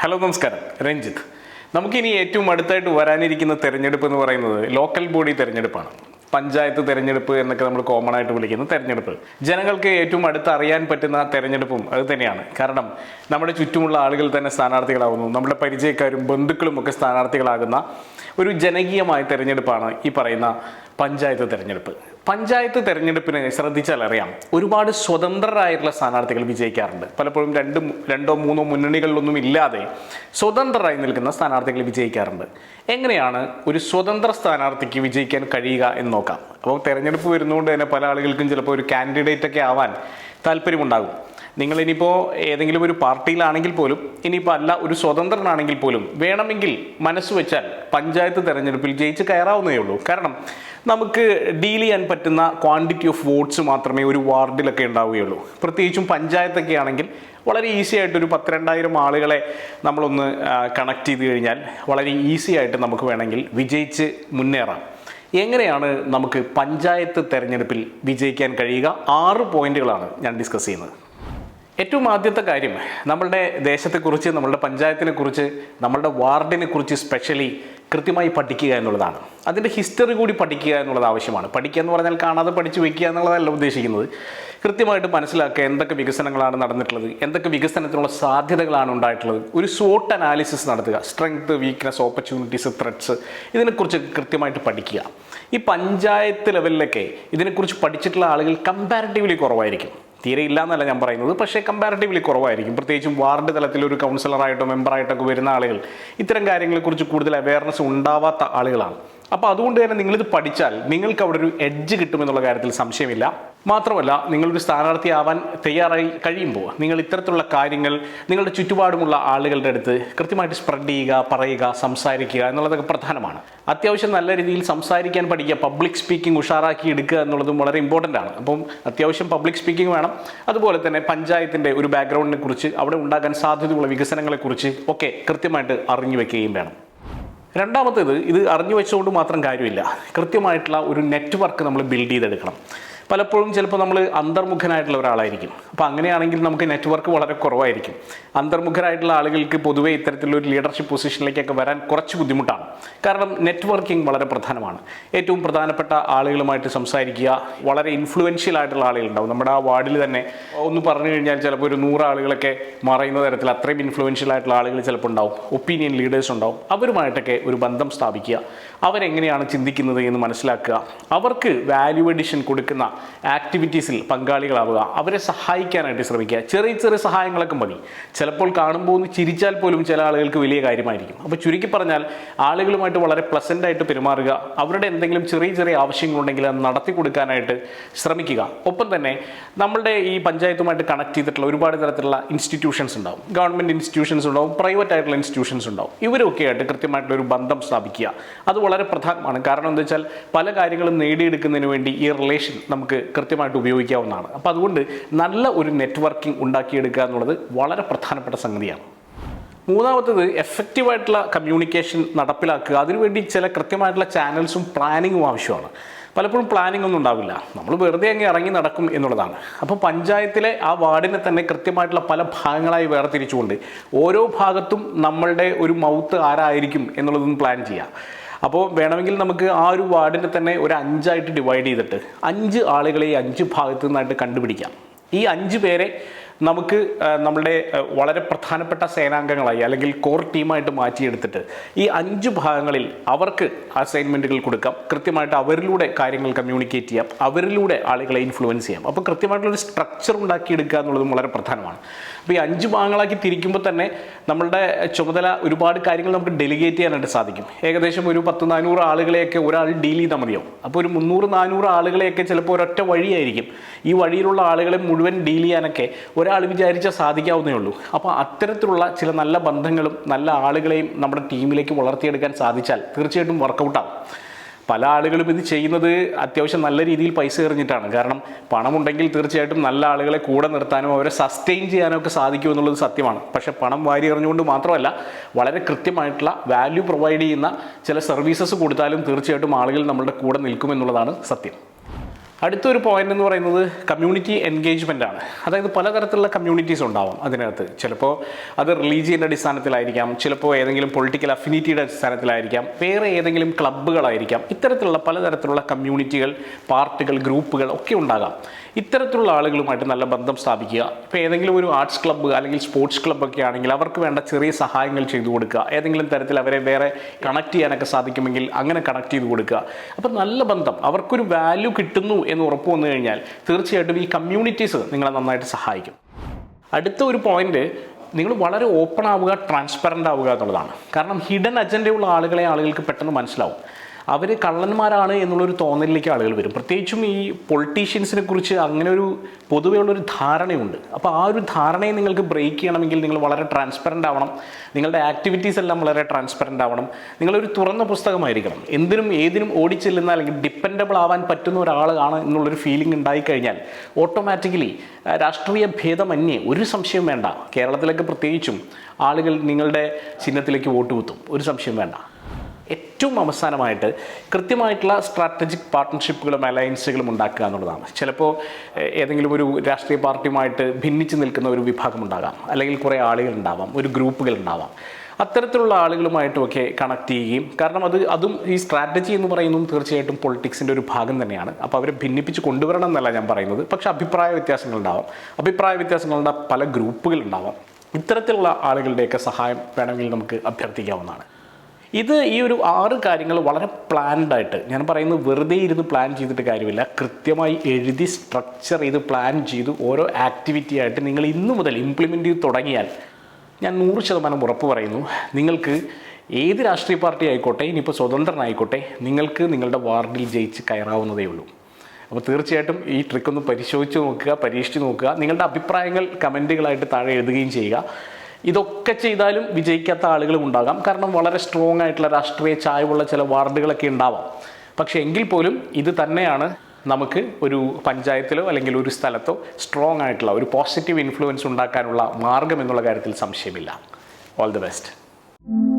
Hello നമസ്കാരം. രഞ്ജിത്ത്. നമുക്കിനി ഏറ്റവും അടുത്തായിട്ട് വരാനിരിക്കുന്ന തെരഞ്ഞെടുപ്പ് എന്ന് പറയുന്നത് ലോക്കൽ ബോഡി തെരഞ്ഞെടുപ്പാണ്. പഞ്ചായത്ത് തെരഞ്ഞെടുപ്പ് എന്നൊക്കെ നമ്മൾ കോമൺ ആയിട്ട് വിളിക്കുന്ന തെരഞ്ഞെടുപ്പ്. ജനങ്ങൾക്ക് ഏറ്റവും അടുത്ത് അറിയാൻ പറ്റുന്ന തെരഞ്ഞെടുപ്പും അത് തന്നെയാണ്. കാരണം നമ്മുടെ ചുറ്റുമുള്ള ആളുകൾ തന്നെ സ്ഥാനാർത്ഥികളാകുന്നു നമ്മുടെ പരിചയക്കാരും ബന്ധുക്കളും ഒക്കെ സ്ഥാനാർത്ഥികളാകുന്ന ഒരു ജനകീയമായ തെരഞ്ഞെടുപ്പാണ് ഈ പറയുന്ന പഞ്ചായത്ത് തിരഞ്ഞെടുപ്പ്. പഞ്ചായത്ത് തിരഞ്ഞെടുപ്പിനെ ശ്രദ്ധിച്ചാൽ അറിയാം ഒരുപാട് സ്വതന്ത്രരായിട്ടുള്ള സ്ഥാനാർത്ഥികൾ വിജയിക്കാറുണ്ട്. പലപ്പോഴും രണ്ട് രണ്ടോ മൂന്നോ മുന്നണികളിലൊന്നും ഇല്ലാതെ സ്വതന്ത്രരായി നിൽക്കുന്ന സ്ഥാനാർത്ഥികൾ വിജയിക്കാറുണ്ട്. എങ്ങനെയാണ് ഒരു സ്വതന്ത്ര സ്ഥാനാർത്ഥിക്ക് വിജയിക്കാൻ കഴിയുക എന്ന് നോക്കാം. അപ്പോൾ തിരഞ്ഞെടുപ്പ് വരുന്നതുകൊണ്ട് തന്നെ പല ആളുകൾക്കും ചിലപ്പോൾ ഒരു കാൻഡിഡേറ്റ് ഒക്കെ ആവാൻ താല്പര്യമുണ്ടാകും. നിങ്ങൾ ഇനിയിപ്പോൾ ഏതെങ്കിലും ഒരു പാർട്ടിയിലാണെങ്കിൽ പോലും ഇനിയിപ്പോൾ അല്ല ഒരു സ്വതന്ത്രനാണെങ്കിൽ പോലും വേണമെങ്കിൽ മനസ്സ് വെച്ചാൽ പഞ്ചായത്ത് തെരഞ്ഞെടുപ്പിൽ ജയിച്ച് കയറാവുന്നേ ഉള്ളൂ. കാരണം നമുക്ക് ഡീൽ ചെയ്യാൻ പറ്റുന്ന ക്വാണ്ടിറ്റി ഓഫ് വോട്ട്സ് മാത്രമേ ഒരു വാർഡിലൊക്കെ ഉണ്ടാവുകയുള്ളൂ. പ്രത്യേകിച്ചും പഞ്ചായത്തൊക്കെ ആണെങ്കിൽ വളരെ ഈസി ആയിട്ട് ഒരു പത്തിരണ്ടായിരം ആളുകളെ നമ്മളൊന്ന് കണക്ട് ചെയ്ത് കഴിഞ്ഞാൽ വളരെ ഈസി ആയിട്ട് നമുക്ക് വേണമെങ്കിൽ വിജയിച്ച് മുന്നേറാം. എങ്ങനെയാണ് നമുക്ക് പഞ്ചായത്ത് തെരഞ്ഞെടുപ്പിൽ വിജയിക്കാൻ കഴിയുക? ആറ് പോയിന്റുകളാണ് ഞാൻ ഡിസ്കസ് ചെയ്യുന്നത്. ഏറ്റവും ആദ്യത്തെ കാര്യം നമ്മളുടെ ദേശത്തെക്കുറിച്ച് നമ്മളുടെ പഞ്ചായത്തിനെ കുറിച്ച് നമ്മളുടെ വാർഡിനെ കുറിച്ച് സ്പെഷ്യലി കൃത്യമായി പഠിക്കുക എന്നുള്ളതാണ്. അതിന്റെ ഹിസ്റ്ററി കൂടി പഠിക്കുക എന്നുള്ളത് ആവശ്യമാണ്. പഠിക്കുക എന്ന് പറഞ്ഞാൽ കാണാതെ പഠിച്ചു വെക്കുക എന്നുള്ളതല്ല ഉദ്ദേശിക്കുന്നത്. കൃത്യമായിട്ട് മനസ്സിലാക്കുക എന്തൊക്കെ വികസനങ്ങളാണ് നടന്നിട്ടുള്ളത് എന്തൊക്കെ വികസനത്തിനുള്ള സാധ്യതകളാണ് ഉണ്ടായിട്ടുള്ളത്. ഒരു സോട്ട് അനാലിസിസ് നടത്തുക സ്ട്രെങ്ത് വീക്ക്നെസ് ഓപ്പർച്യൂണിറ്റീസ് ത്രെഡ്സ് ഇതിനെക്കുറിച്ച് കൃത്യമായിട്ട് പഠിക്കുക. ഈ പഞ്ചായത്ത് ലെവലിലൊക്കെ ഇതിനെക്കുറിച്ച് പഠിച്ചിട്ടുള്ള ആളുകൾ കമ്പാരിറ്റീവ്ലി കുറവായിരിക്കും. തീരെ ഇല്ല എന്നല്ല ഞാൻ പറയുന്നത്. പക്ഷേ കമ്പാരിറ്റീവ്ലി കുറവായിരിക്കും. പ്രത്യേകിച്ചും വാർഡ് തലത്തിൽ ഒരു കൗൺസിലറായിട്ടോ മെമ്പറായിട്ടൊക്കെ വരുന്ന ആളുകൾ ഇത്തരം കാര്യങ്ങളെക്കുറിച്ച് കൂടുതൽ അവയർനെസ് ഉണ്ടാവാത്ത ആളുകളാണ്. അപ്പോൾ അതുകൊണ്ട് തന്നെ നിങ്ങളിത് പഠിച്ചാൽ നിങ്ങൾക്ക് അവിടെ ഒരു എഡ്ജ് കിട്ടുമെന്നുള്ള കാര്യത്തിൽ സംശയമില്ല. മാത്രമല്ല നിങ്ങളൊരു സ്ഥാനാർത്ഥിയാവാൻ തയ്യാറായി കഴിയുമ്പോൾ നിങ്ങൾ ഇത്തരത്തിലുള്ള കാര്യങ്ങൾ നിങ്ങളുടെ ചുറ്റുപാടുമുള്ള ആളുകളുടെ അടുത്ത് കൃത്യമായിട്ട് സ്പ്രെഡ് ചെയ്യുക പറയുക സംസാരിക്കുക എന്നുള്ളതൊക്കെ പ്രധാനമാണ്. അത്യാവശ്യം നല്ല രീതിയിൽ സംസാരിക്കാൻ പഠിക്കുക പബ്ലിക് സ്പീക്കിംഗ് ഉഷാറാക്കി എടുക്കുക എന്നുള്ളതും വളരെ ഇമ്പോർട്ടന്റ് ആണ്. അപ്പം അത്യാവശ്യം പബ്ലിക് സ്പീക്കിംഗ് വേണം. അതുപോലെ തന്നെ പഞ്ചായത്തിന്റെ ഒരു ബാക്ക്ഗ്രൗണ്ടിനെ കുറിച്ച് അവിടെ ഉണ്ടാകാൻ സാധ്യതയുള്ള വികസനങ്ങളെക്കുറിച്ച് ഒക്കെ കൃത്യമായിട്ട് അറിഞ്ഞു വെക്കുകയും വേണം. രണ്ടാമത്തേത് ഇത് അറിഞ്ഞു വെച്ചുകൊണ്ട് മാത്രം കാര്യമില്ല. കൃത്യമായിട്ടുള്ള ഒരു നെറ്റ്വർക്ക് നമ്മൾ ബിൽഡ് ചെയ്തെടുക്കണം. പലപ്പോഴും ചിലപ്പോൾ നമ്മൾ അന്തർമുഖനായിട്ടുള്ള ഒരാളായിരിക്കും. അപ്പോൾ അങ്ങനെയാണെങ്കിൽ നമുക്ക് നെറ്റ്വർക്ക് വളരെ കുറവായിരിക്കും. അന്തർമുഖരായിട്ടുള്ള ആളുകൾക്ക് പൊതുവേ ഇത്തരത്തിലുള്ള ഒരു ലീഡർഷിപ്പ് പൊസിഷനിലേക്കൊക്കെ വരാൻ കുറച്ച് ബുദ്ധിമുട്ടാണ്. കാരണം നെറ്റ്വർക്കിംഗ് വളരെ പ്രധാനമാണ്. ഏറ്റവും പ്രധാനപ്പെട്ട ആളുകളുമായിട്ട് സംസാരിക്കുക വളരെ ഇൻഫ്ലുവൻഷ്യൽ ആയിട്ടുള്ള ആളുകളുണ്ടാവും. നമ്മുടെ ആ വാർഡിൽ തന്നെ ഒന്ന് പറഞ്ഞു കഴിഞ്ഞാൽ ചിലപ്പോൾ ഒരു നൂറ് ആളുകളൊക്കെ മറയുന്ന തരത്തിൽ അത്രയും ഇൻഫ്ലുവൻഷ്യൽ ആയിട്ടുള്ള ആളുകൾ ചിലപ്പോൾ ഉണ്ടാവും. ഒപ്പീനിയൻ ലീഡേഴ്സ് ഉണ്ടാവും. അവരുമായിട്ടൊക്കെ ഒരു ബന്ധം സ്ഥാപിക്കുക. അവരെങ്ങനെയാണ് ചിന്തിക്കുന്നത് എന്ന് മനസ്സിലാക്കുക. അവർക്ക് വാല്യൂ എഡിഷൻ കൊടുക്കുന്ന ആക്ടിവിറ്റീസിൽ പങ്കാളികളാവുക. അവരെ സഹായിക്കാനായിട്ട് ശ്രമിക്കുക. ചെറിയ ചെറിയ സഹായങ്ങളൊക്കെ മതി. ചിലപ്പോൾ കാണുമ്പോൾ ഒന്ന് ചിരിച്ചാൽ പോലും ചില ആളുകൾക്ക് വലിയ കാര്യമായിരിക്കും. അപ്പോൾ ചുരുക്കി പറഞ്ഞാൽ ആളുകളുമായിട്ട് വളരെ പ്ലസന്റ് ആയിട്ട് പെരുമാറുക അവരുടെ എന്തെങ്കിലും ചെറിയ ചെറിയ ആവശ്യങ്ങളുണ്ടെങ്കിൽ അത് നടത്തി കൊടുക്കാനായിട്ട് ശ്രമിക്കുക. ഒപ്പം തന്നെ നമ്മളുടെ ഈ പഞ്ചായത്തുമായിട്ട് കണക്ട് ചെയ്തിട്ടുള്ള ഒരുപാട് തരത്തിലുള്ള ഇൻസ്റ്റിറ്റ്യൂഷൻസ് ഉണ്ടാവും. ഗവൺമെന്റ് ഇൻസ്റ്റിറ്റ്യൂഷൻസ് ഉണ്ടാവും പ്രൈവറ്റ് ആയിട്ടുള്ള ഇൻസ്റ്റിറ്റ്യൂഷൻസ് ഉണ്ടാവും. ഇവരൊക്കെ ആയിട്ട് കൃത്യമായിട്ടുള്ള ഒരു ബന്ധം സ്ഥാപിക്കുക. അത് വളരെ പ്രധാനമാണ്. കാരണം എന്താ വെച്ചാൽ പല കാര്യങ്ങളും നേടിയെടുക്കുന്നതിന് വേണ്ടി ഈ റിലേഷൻ നമുക്ക് കൃത്യമായിട്ട് ഉപയോഗിക്കാവുന്നതാണ്. അപ്പോൾ അതുകൊണ്ട് നല്ല ഒരു നെറ്റ്വർക്കിംഗ് ഉണ്ടാക്കിയെടുക്കുക എന്നുള്ളത് വളരെ പ്രധാനപ്പെട്ട സംഗതിയാണ്. മൂന്നാമത്തത് എഫക്റ്റീവായിട്ടുള്ള കമ്മ്യൂണിക്കേഷൻ നടപ്പിലാക്കുക. അതിനുവേണ്ടി ചില കൃത്യമായിട്ടുള്ള ചാനൽസും പ്ലാനിങ്ങും ആവശ്യമാണ്. പലപ്പോഴും പ്ലാനിംഗ് ഒന്നും ഉണ്ടാവില്ല. നമ്മൾ വെറുതെ അങ്ങ് ഇറങ്ങി നടക്കും എന്നുള്ളതാണ്. അപ്പോൾ പഞ്ചായത്തിലെ ആ വാർഡിനെ തന്നെ കൃത്യമായിട്ടുള്ള പല ഭാഗങ്ങളായി വേർതിരിച്ചുകൊണ്ട് ഓരോ ഭാഗത്തും നമ്മളുടെ ഒരു മൗത്ത് ആരായിരിക്കും എന്നുള്ളതൊന്നും പ്ലാൻ ചെയ്യാം. അപ്പോൾ വേണമെങ്കിൽ നമുക്ക് ആ ഒരു വാർഡിനെ തന്നെ ഒരു അഞ്ചായിട്ട് ഡിവൈഡ് ചെയ്തിട്ട് അഞ്ച് ആളുകളെ ഈ അഞ്ച് ഭാഗത്തു നിന്നായിട്ട് കണ്ടുപിടിക്കാം. ഈ അഞ്ച് പേരെ നമുക്ക് നമ്മുടെ വളരെ പ്രധാനപ്പെട്ട സേനാംഗങ്ങളായി അല്ലെങ്കിൽ കോർ ടീമായിട്ട് മാറ്റിയെടുത്തിട്ട് ഈ അഞ്ച് ഭാഗങ്ങളിൽ അവർക്ക് അസൈൻമെന്റുകൾ കൊടുക്കാം. കൃത്യമായിട്ട് അവരിലൂടെ കാര്യങ്ങൾ കമ്മ്യൂണിക്കേറ്റ് ചെയ്യാം. അവരിലൂടെ ആളുകളെ ഇൻഫ്ലുവൻസ് ചെയ്യാം. അപ്പോൾ കൃത്യമായിട്ടുള്ളൊരു സ്ട്രക്ചർ ഉണ്ടാക്കിയെടുക്കുക എന്നുള്ളതും വളരെ പ്രധാനമാണ്. അപ്പോൾ ഈ അഞ്ച് ഭാഗങ്ങളാക്കി തിരിക്കുമ്പോൾ തന്നെ നമ്മളുടെ ചുമതല ഒരുപാട് കാര്യങ്ങൾ നമുക്ക് ഡെലിഗേറ്റ് ചെയ്യാനായിട്ട് സാധിക്കും. ഏകദേശം ഒരു പത്ത് നാനൂറ് ആളുകളെയൊക്കെ ഒരാൾ ഡീൽ ചെയ്താൽ മതിയാവും. അപ്പോൾ ഒരു മുന്നൂറ് നാനൂറ് ആളുകളെയൊക്കെ ചിലപ്പോൾ ഒരൊറ്റ വഴിയായിരിക്കും. ഈ വഴിയിലുള്ള ആളുകളെ മുഴുവൻ ഡീൽ ചെയ്യാനൊക്കെ ഒരാൾ വിചാരിച്ചാൽ സാധിക്കാവുന്നേ ഉള്ളൂ. അപ്പോൾ അത്തരത്തിലുള്ള ചില നല്ല ബന്ധങ്ങളും നല്ല ആളുകളെയും നമ്മുടെ ടീമിലേക്ക് വളർത്തിയെടുക്കാൻ സാധിച്ചാൽ തീർച്ചയായിട്ടും വർക്കൗട്ടാവും. പല ആളുകളും ഇത് ചെയ്യുന്നത് അത്യാവശ്യം നല്ല രീതിയിൽ പൈസ എറിഞ്ഞിട്ടാണ്. കാരണം പണമുണ്ടെങ്കിൽ തീർച്ചയായിട്ടും നല്ല ആളുകളെ കൂടെ നിർത്താനും അവരെ സസ്റ്റെയിൻ ചെയ്യാനും ഒക്കെ സാധിക്കും എന്നുള്ളത് സത്യമാണ്. പക്ഷേ പണം വാരി എറിഞ്ഞുകൊണ്ട് മാത്രമല്ല വളരെ കൃത്യമായിട്ടുള്ള വാല്യൂ പ്രൊവൈഡ് ചെയ്യുന്ന ചില സർവീസസ് കൊടുത്താലും തീർച്ചയായിട്ടും ആളുകൾ നമ്മളുടെ കൂടെ നിൽക്കുമെന്നുള്ളതാണ് സത്യം. അടുത്തൊരു പോയിന്റ് എന്ന് പറയുന്നത് കമ്മ്യൂണിറ്റി എൻഗേജ്മെന്റ് ആണ്. അതായത് പലതരത്തിലുള്ള കമ്മ്യൂണിറ്റീസ് ഉണ്ടാവും അതിനകത്ത്. ചിലപ്പോൾ അത് റിലീജിയന്റെ അടിസ്ഥാനത്തിലായിരിക്കാം ചിലപ്പോൾ ഏതെങ്കിലും പൊളിറ്റിക്കൽ അഫിനിറ്റിയുടെ അടിസ്ഥാനത്തിലായിരിക്കാം വേറെ ഏതെങ്കിലും ക്ലബ്ബുകളായിരിക്കാം ഇത്തരത്തിലുള്ള പലതരത്തിലുള്ള കമ്മ്യൂണിറ്റികൾ പാർട്ടികൾ ഗ്രൂപ്പുകൾ ഒക്കെ ഉണ്ടാകാം. ഇത്തരത്തിലുള്ള ആളുകളുമായിട്ട് നല്ല ബന്ധം സ്ഥാപിക്കുക. ഇപ്പോൾ ഏതെങ്കിലും ഒരു ആർട്സ് ക്ലബ്ബ് അല്ലെങ്കിൽ സ്പോർട്സ് ക്ലബ്ബൊക്കെ ആണെങ്കിൽ അവർക്ക് വേണ്ട ചെറിയ സഹായങ്ങൾ ചെയ്തു കൊടുക്കുക. ഏതെങ്കിലും തരത്തിൽ അവരെ വേറെ കണക്ട് ചെയ്യാനൊക്കെ സാധിക്കുമെങ്കിൽ അങ്ങനെ കണക്ട് ചെയ്ത് കൊടുക്കുക. അപ്പോൾ നല്ല ബന്ധം. അവർക്കൊരു വാല്യൂ കിട്ടുന്നു എന്ന് ഉറപ്പ് വന്നു കഴിഞ്ഞാൽ തീർച്ചയായിട്ടും ഈ കമ്മ്യൂണിറ്റീസ് നിങ്ങളെ നന്നായിട്ട് സഹായിക്കും. അടുത്ത ഒരു പോയിന്റ് നിങ്ങൾ വളരെ ഓപ്പൺ ആവുക ട്രാൻസ്പെറന്റ് ആവുക എന്നുള്ളതാണ്. കാരണം ഹിഡൻ അജണ്ടയുള്ള ആളുകളെ ആളുകൾക്ക് പെട്ടെന്ന് മനസ്സിലാവും. അവർ കള്ളന്മാരാണ് എന്നുള്ളൊരു തോന്നലിലേക്ക് ആളുകൾ വരും. പ്രത്യേകിച്ചും ഈ പൊളിറ്റീഷ്യൻസിനെ കുറിച്ച് അങ്ങനെ ഒരു പൊതുവെയുള്ളൊരു ധാരണയുണ്ട്. അപ്പോൾ ആ ഒരു ധാരണയെ നിങ്ങൾക്ക് ബ്രേക്ക് ചെയ്യണമെങ്കിൽ നിങ്ങൾ വളരെ ട്രാൻസ്പെറന്റ് ആവണം. നിങ്ങളുടെ ആക്ടിവിറ്റീസ് എല്ലാം വളരെ ട്രാൻസ്പെറന്റ് ആവണം. നിങ്ങളൊരു തുറന്ന പുസ്തകമായിരിക്കണം. എന്തിനും ഏതിനും ഓടിച്ചെല്ലുന്ന അല്ലെങ്കിൽ ഡിപ്പെൻഡബിൾ ആവാൻ പറ്റുന്ന ഒരാളാണ് എന്നുള്ളൊരു ഫീലിംഗ് ഉണ്ടായിക്കഴിഞ്ഞാൽ ഓട്ടോമാറ്റിക്കലി രാഷ്ട്രീയ ഭേദമന്യേ ഒരു സംശയം വേണ്ട. കേരളത്തിലൊക്കെ പ്രത്യേകിച്ചും ആളുകൾ നിങ്ങളുടെ ചിഹ്നത്തിലേക്ക് വോട്ട് കുത്തും. ഒരു സംശയം വേണ്ട. ഏറ്റവും അവസാനമായിട്ട് കൃത്യമായിട്ടുള്ള സ്ട്രാറ്റജിക് പാർട്ട്ണർഷിപ്പുകളും അലയൻസുകളും ഉണ്ടാക്കുക എന്നുള്ളതാണ്. ചിലപ്പോൾ ഏതെങ്കിലും ഒരു രാഷ്ട്രീയ പാർട്ടിയുമായിട്ട് ഭിന്നിച്ച് നിൽക്കുന്ന ഒരു വിഭാഗം ഉണ്ടാകാം. അല്ലെങ്കിൽ കുറേ ആളുകൾ ഉണ്ടാവാം ഒരു ഗ്രൂപ്പുകൾ ഉണ്ടാവാം. അത്തരത്തിലുള്ള ആളുകളുമായിട്ടുമൊക്കെ കണക്ട് ചെയ്യുകയും കാരണം അത് അതും ഈ സ്ട്രാറ്റജി എന്ന് പറയുന്നതും തീർച്ചയായിട്ടും പൊളിറ്റിക്സിന്റെ ഒരു ഭാഗം തന്നെയാണ്. അപ്പോൾ അവരെ ഭിന്നിപ്പിച്ച് കൊണ്ടുവരണം എന്നല്ല ഞാൻ പറയുന്നത്. പക്ഷേ അഭിപ്രായ വ്യത്യാസങ്ങളുണ്ടാവാം അഭിപ്രായ വ്യത്യാസങ്ങളുടെ പല ഗ്രൂപ്പുകളുണ്ടാവാം ഇത്തരത്തിലുള്ള ആളുകളുടെയൊക്കെ സഹായം വേണമെങ്കിൽ നമുക്ക് അഭ്യർത്ഥിക്കാവുന്നതാണ്. ഇത് ഈ ഒരു ആറ് കാര്യങ്ങൾ വളരെ പ്ലാൻഡ് ആയിട്ട്. ഞാൻ പറയുന്നത് വെറുതെ ഇരുന്ന് പ്ലാൻ ചെയ്തിട്ട് കാര്യമില്ല. കൃത്യമായി എഴുതി സ്ട്രക്ചർ ചെയ്ത് പ്ലാൻ ചെയ്ത് ഓരോ ആക്ടിവിറ്റി ആയിട്ട് നിങ്ങൾ ഇന്നു മുതൽ ഇംപ്ലിമെന്റ് ചെയ്ത് തുടങ്ങിയാൽ ഞാൻ നൂറ് ശതമാനം ഉറപ്പ് പറയുന്നു. നിങ്ങൾക്ക് ഏത് രാഷ്ട്രീയ പാർട്ടി ആയിക്കോട്ടെ ഇനിയിപ്പോൾ സ്വതന്ത്രനായിക്കോട്ടെ നിങ്ങൾക്ക് നിങ്ങളുടെ വാർഡിൽ ജയിച്ച് കയറാവുന്നതേ ഉള്ളൂ. അപ്പോൾ തീർച്ചയായിട്ടും ഈ ട്രിക്ക് ഒന്ന് പരിശോധിച്ച് നോക്കുക പരീക്ഷിച്ച് നോക്കുക. നിങ്ങളുടെ അഭിപ്രായങ്ങൾ കമന്റുകളായിട്ട് താഴെ എഴുതുകയും ചെയ്യുക. ഇതൊക്കെ ചെയ്താലും വിജയിക്കാത്ത ആളുകളും ഉണ്ടാകാം. കാരണം വളരെ സ്ട്രോങ് ആയിട്ടുള്ള രാഷ്ട്രീയ ചായവുള്ള ചില വാർഡുകളൊക്കെ ഉണ്ടാവാം. പക്ഷേ എങ്കിൽ പോലും ഇത് തന്നെയാണ് നമുക്ക് ഒരു പഞ്ചായത്തിലോ അല്ലെങ്കിൽ ഒരു സ്ഥലത്തോ സ്ട്രോങ് ആയിട്ടുള്ള ഒരു പോസിറ്റീവ് ഇൻഫ്ലുവൻസ് ഉണ്ടാക്കാനുള്ള മാർഗം എന്നുള്ള കാര്യത്തിൽ സംശയമില്ല. All the best